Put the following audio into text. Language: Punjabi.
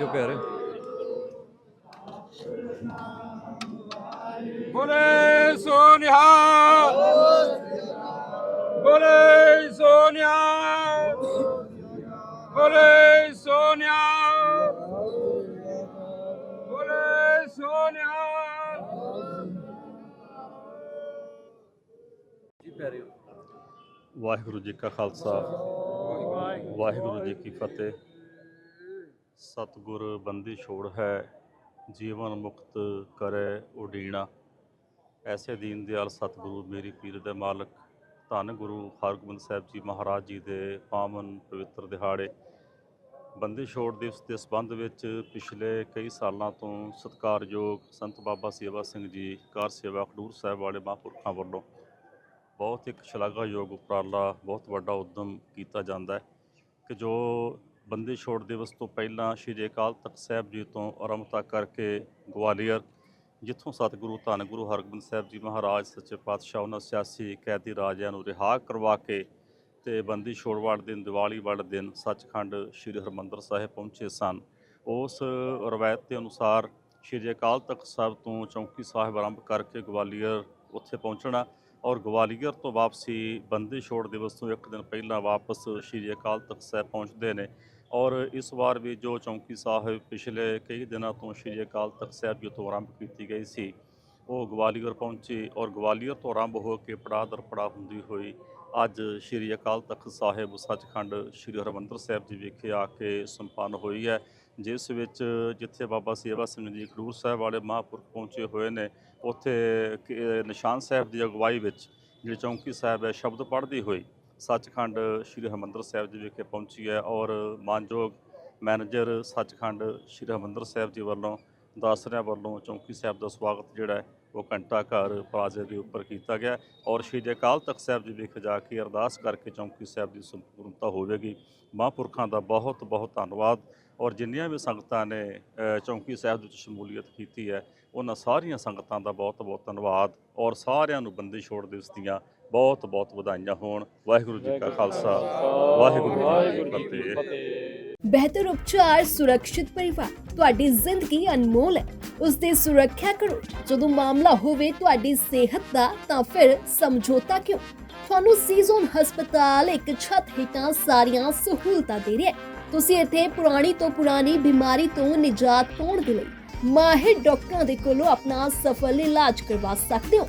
ਦੇਖਿਓ ਪਿਆਰੇ ਬੋਲੇ ਸੋਨਿਹਾ ਬੋਲੇ ਸੋਨਿਹਾ ਬੋਲੇ ਸੋਨਿਹਾ ਬੋਲੇ ਸੋਨਿਹਾ ਜੀ ਪਿਆਰੇ ਵਾਹਿਗੁਰੂ ਜੀ ਕਾ ਖਾਲਸਾ। ਵਾਹਿਗੁਰੂ ਜੀ ਕੀ ਫਤਿਹ। ਸਤਿਗੁਰ ਬੰਦੀ ਛੋੜ ਹੈ, ਜੀਵਨ ਮੁਕਤ ਕਰੇ ਉਡੀਣਾ। ਐਸੇ ਦੀਨ ਦਿਆਲ ਸਤਿਗੁਰੂ ਮੇਰੀ ਪੀਰ ਦੇ ਮਾਲਕ, ਧੰਨ ਗੁਰੂ ਹਰਗੋਬਿੰਦ ਸਾਹਿਬ ਜੀ ਮਹਾਰਾਜ ਜੀ ਦੇ ਪਾਵਨ ਪਵਿੱਤਰ ਦਿਹਾੜੇ। ਬੰਦੀ ਛੋੜ ਦਿਵਸ ਦੇ ਸੰਬੰਧ ਵਿੱਚ ਪਿਛਲੇ ਕਈ ਸਾਲਾਂ ਤੋਂ ਸਤਿਕਾਰਯੋਗ ਸੰਤ ਬਾਬਾ ਸੇਵਾ ਸਿੰਘ ਜੀ, ਕਾਰ ਸੇਵਾ ਖਡੂਰ ਸਾਹਿਬ ਵਾਲੇ ਮਹਾਂਪੁਰਖਾਂ ਵੱਲੋਂ ਬਹੁਤ ਇੱਕ ਸ਼ਲਾਘਾਯੋਗ ਉਪਰਾਲਾ, ਬਹੁਤ ਵੱਡਾ ਉਦਮ ਕੀਤਾ ਜਾਂਦਾ ਹੈ ਕਿ ਜੋ ਬੰਦੀ ਛੋੜ ਦਿਵਸ ਤੋਂ ਪਹਿਲਾਂ ਸ਼੍ਰੀ ਅਕਾਲ ਤਖਤ ਸਾਹਿਬ ਜੀ ਤੋਂ ਆਰੰਭਤਾ ਕਰਕੇ ਗਵਾਲੀਅਰ, ਜਿੱਥੋਂ ਸਤਿਗੁਰੂ ਧੰਨ ਗੁਰੂ ਹਰਗੋਬਿੰਦ ਸਾਹਿਬ ਜੀ ਮਹਾਰਾਜ, ਸੱਚੇ ਪਾਤਸ਼ਾਹ ਉਹਨਾਂ ਸਿਆਸੀ ਕੈਦੀ ਰਾਜਿਆਂ ਨੂੰ ਰਿਹਾ ਕਰਵਾ ਕੇ ਤੇ ਬੰਦੀ ਛੋੜ ਵਾਲੇ ਦਿਨ, ਦੀਵਾਲੀ ਵਾਲੇ ਦਿਨ ਸੱਚਖੰਡ ਸ੍ਰੀ ਹਰਿਮੰਦਰ ਸਾਹਿਬ ਪਹੁੰਚੇ ਸਨ। ਉਸ ਰਵਾਇਤ ਦੇ ਅਨੁਸਾਰ ਸ਼੍ਰੀ ਅਕਾਲ ਤਖਤ ਸਾਹਿਬ ਤੋਂ ਚੌਂਕੀ ਸਾਹਿਬ ਆਰੰਭ ਕਰਕੇ ਗਵਾਲੀਅਰ ਉੱਥੇ ਪਹੁੰਚਣਾ ਔਰ ਗਵਾਲੀਅਰ ਤੋਂ ਵਾਪਸੀ ਬੰਦੀ ਛੋੜ ਦਿਵਸ ਤੋਂ ਇੱਕ ਦਿਨ ਪਹਿਲਾਂ ਵਾਪਸ ਸ਼੍ਰੀ ਅਕਾਲ ਤਖਤ ਸਾਹਿਬ ਪਹੁੰਚਦੇ ਨੇ। ਔਰ ਇਸ ਵਾਰ ਵੀ ਜੋ ਚੌਂਕੀ ਸਾਹਿਬ ਪਿਛਲੇ ਕਈ ਦਿਨਾਂ ਤੋਂ ਸ਼੍ਰੀ ਅਕਾਲ ਤਖਤ ਸਾਹਿਬ ਜੀ ਤੋਂ ਆਰੰਭ ਕੀਤੀ ਗਈ ਸੀ, ਉਹ ਗਵਾਲੀਅਰ ਪਹੁੰਚੀ ਔਰ ਗਵਾਲੀਅਰ ਤੋਂ ਆਰੰਭ ਹੋ ਕੇ ਪੜਾਅ ਦਰ ਪੜਾਅ ਹੁੰਦੀ ਹੋਈ ਅੱਜ ਸ਼੍ਰੀ ਅਕਾਲ ਤਖਤ ਸਾਹਿਬ ਸੱਚਖੰਡ ਸ਼੍ਰੀ ਹਰਿਮੰਦਰ ਸਾਹਿਬ ਜੀ ਵਿਖੇ ਆ ਕੇ ਸੰਪੰਨ ਹੋਈ ਹੈ, ਜਿਸ ਵਿੱਚ ਜਿੱਥੇ ਬਾਬਾ ਸੇਵਾ ਸਿੰਘ ਜੀ ਖਡੂਰ ਸਾਹਿਬ ਵਾਲੇ ਮਹਾਂਪੁਰਖ ਪਹੁੰਚੇ ਹੋਏ ਨੇ, ਉੱਥੇ ਕਿ- ਨਿਸ਼ਾਨ ਸਾਹਿਬ ਦੀ ਅਗਵਾਈ ਵਿੱਚ ਜਿਹੜੀ ਚੌਂਕੀ ਸਾਹਿਬ ਹੈ ਸ਼ਬਦ ਪੜ੍ਹਦੀ ਹੋਈ। ਸੱਚਖੰਡ ਸ਼੍ਰੀ ਹਰਿਮੰਦਰ ਸਾਹਿਬ ਜੀ ਵਿਖੇ ਪਹੁੰਚੀ ਹੈ ਔਰ ਮਾਨਯੋਗ ਮੈਨੇਜਰ ਸੱਚਖੰਡ ਸ਼੍ਰੀ ਹਰਿਮੰਦਰ ਸਾਹਿਬ ਜੀ ਵੱਲੋਂ, ਦਾਸਰਿਆਂ ਵੱਲੋਂ ਚੌਂਕੀ ਸਾਹਿਬ ਦਾ ਸਵਾਗਤ ਜਿਹੜਾ ਹੈ, ਉਹ ਘੰਟਾ ਘਰ ਪਲਾਜ਼ੇ ਦੇ ਉੱਪਰ ਕੀਤਾ ਗਿਆ ਔਰ ਸ਼੍ਰੀ ਅਕਾਲ ਤਖਤ ਸਾਹਿਬ ਜੀ ਵਿਖੇ ਜਾ ਕੇ ਅਰਦਾਸ ਕਰਕੇ ਚੌਂਕੀ ਸਾਹਿਬ ਦੀ ਸੰਪੂਰਨਤਾ ਹੋਵੇਗੀ। ਮਹਾਂਪੁਰਖਾਂ ਦਾ ਬਹੁਤ ਬਹੁਤ ਧੰਨਵਾਦ ਔਰ ਜਿੰਨੀਆਂ ਵੀ ਸੰਗਤਾਂ ਨੇ ਚੌਂਕੀ ਸਾਹਿਬ ਵਿੱਚ ਸ਼ਮੂਲੀਅਤ ਕੀਤੀ ਹੈ, ਉਹਨਾਂ ਸਾਰੀਆਂ ਸੰਗਤਾਂ ਦਾ ਬਹੁਤ ਬਹੁਤ ਧੰਨਵਾਦ ਔਰ ਸਾਰਿਆਂ ਨੂੰ ਬੰਦੀ ਛੋੜ ਦਿਵਸ ਦੀਆਂ ਬਹੁਤ ਬਹੁਤ ਵਧਾਈਆਂ ਹੋਣ। ਵਾਹਿਗੁਰੂ ਜੀ ਕਾ ਖਾਲਸਾ। ਵਾਹਿਗੁਰੂ ਜੀ ਕੀ ਫਤਿਹ। ਬਿਹਤਰ ਉਪਚਾਰ ਸੁਰੱਖਿਅਤ ਪਰਿਵਾਰ। ਤੁਹਾਡੀ ਜ਼ਿੰਦਗੀ ਅਨਮੋਲ ਹੈ। ਉਸ ਦੀ ਸੁਰੱਖਿਆ ਕਰੋ। ਜਦੋਂ ਮਾਮਲਾ ਹੋਵੇ ਤੁਹਾਡੀ ਸਿਹਤ ਦਾ ਤਾਂ ਫਿਰ ਸਮਝੌਤਾ ਕਿਉਂ? ਤੁਹਾਨੂੰ ਸੀਜ਼ਨ ਹਸਪਤਾਲ ਇੱਕ ਛੱਤ ਹੇਠਾਂ ਸਾਰੀਆਂ ਸਹੂਲਤਾਂ ਦੇ ਰਿਹਾ ਹੈ। ਤੁਸੀਂ ਇੱਥੇ ਪੁਰਾਣੀ ਤੋਂ ਪੁਰਾਣੀ ਬਿਮਾਰੀ ਤੋਂ ਨਿਜਾਤ ਪਾਉਣ ਦੇ ਲਈ ਮਾਹਿਰ ਡਾਕਟਰਾਂ ਦੇ ਕੋਲੋਂ ਆਪਣਾ ਸਫਲ ਇਲਾਜ ਕਰਵਾ ਸਕਦੇ ਹੋ।